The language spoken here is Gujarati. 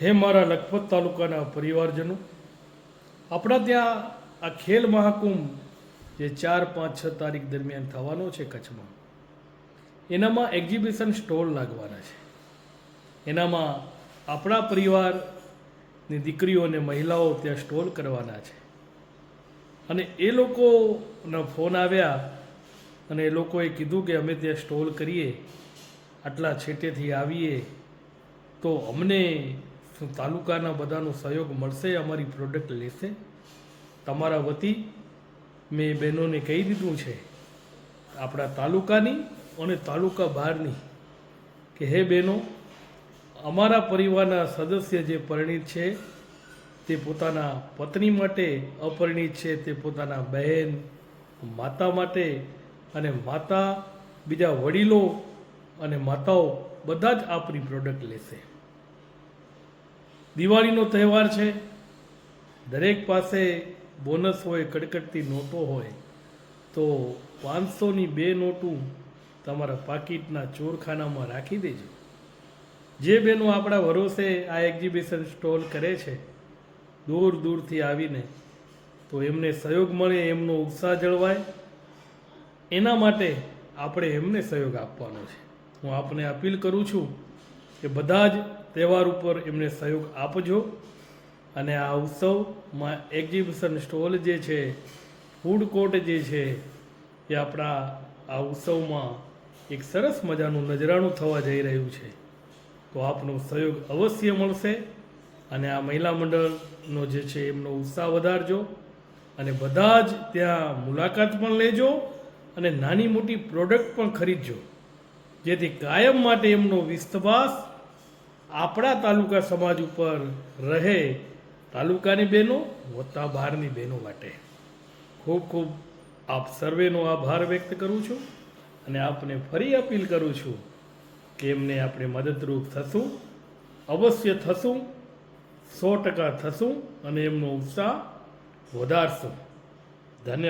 હે મારા લખપત તાલુકાના પરિવારજનો, આપણા ત્યાં આ ખેલ મહાકુંભ જે ચાર, પાંચ, છ તારીખ દરમિયાન થવાનો છે કચ્છમાં, એનામાં એક્ઝિબિશન સ્ટોલ લાગવાના છે. એનામાં આપણા પરિવારની દીકરીઓ અને મહિલાઓ ત્યાં સ્ટોલ કરવાના છે. અને એ લોકોના ફોન આવ્યા અને એ લોકોએ કીધું કે અમે ત્યાં સ્ટોલ કરીએ, આટલા છેટેથી આવીએ, તો અમને શું તાલુકાના બધાનો સહયોગ મળશે, અમારી પ્રોડક્ટ લેશે? તમારા વતી મેં બહેનોને કહી દીધું છે, આપણા તાલુકાની અને તાલુકા બહારની કે, હે બહેનો, અમારા પરિવારના સદસ્ય જે પરિણીત છે, તે પોતાના પત્ની માટે અપરિણિત છે, તે પોતાના બહેન, માતા માટે અને માતા, બીજા વડીલો અને માતાઓ બધા જ આપણી પ્રોડક્ટ લેશે. દિવાળીનો તહેવાર છે. દરેક પાસે બોનસ હોય, કડકડતી નોટો હોય, તો પાંચસોની બે નોટું તમારા પાકીટના ચોરખાનામાં રાખી દેજો. જે બેનો આપણા ભરોસે આ એક્ઝિબિશન સ્ટોલ કરે છે, દૂર દૂરથી આવીને તો એમને સહયોગ મળે, એમનો ઉત્સાહ જળવાય. એના માટે આપણે એમને સહયોગ આપવાનો છે. હું આપને અપીલ કરું છું કે બધા જ તહેવાર ઉપર એમને સહયોગ આપજો. અને આ ઉત્સવમાં એક્ઝિબિશન સ્ટોલ જે છે ફૂડ કોર્ટ જે છે, એ આપણા આ ઉત્સવમાં એક સરસ મજાનું નજરાણું થવા જઈ રહ્યું છે. તો આપનો સહયોગ અવશ્ય મળશે અને આ મહિલા મંડળનો જે છે એમનો ઉત્સાહ વધારજો અને બધા જ ત્યાં મુલાકાત પણ લેજો અને નાની મોટી પ્રોડક્ટ પણ ખરીદજો. જેથી કાયમ માટે એમનો વિશ્વાસ આપણા તાલુકા સમાજ ઉપર રહે. તાલુકાની બહેનો, વત્તા બહારની બહેનો માટે. ખૂબ ખૂબ આપ સર્વેનો આભાર વ્યક્ત કરું છું અને આપને ફરી અપીલ કરું છું કે એમને આપણે મદદરૂપ થશું, અવશ્ય થશું, સો ટકા થશું અને એમનો ઉત્સાહ વધારશું. ધન્યવાદ.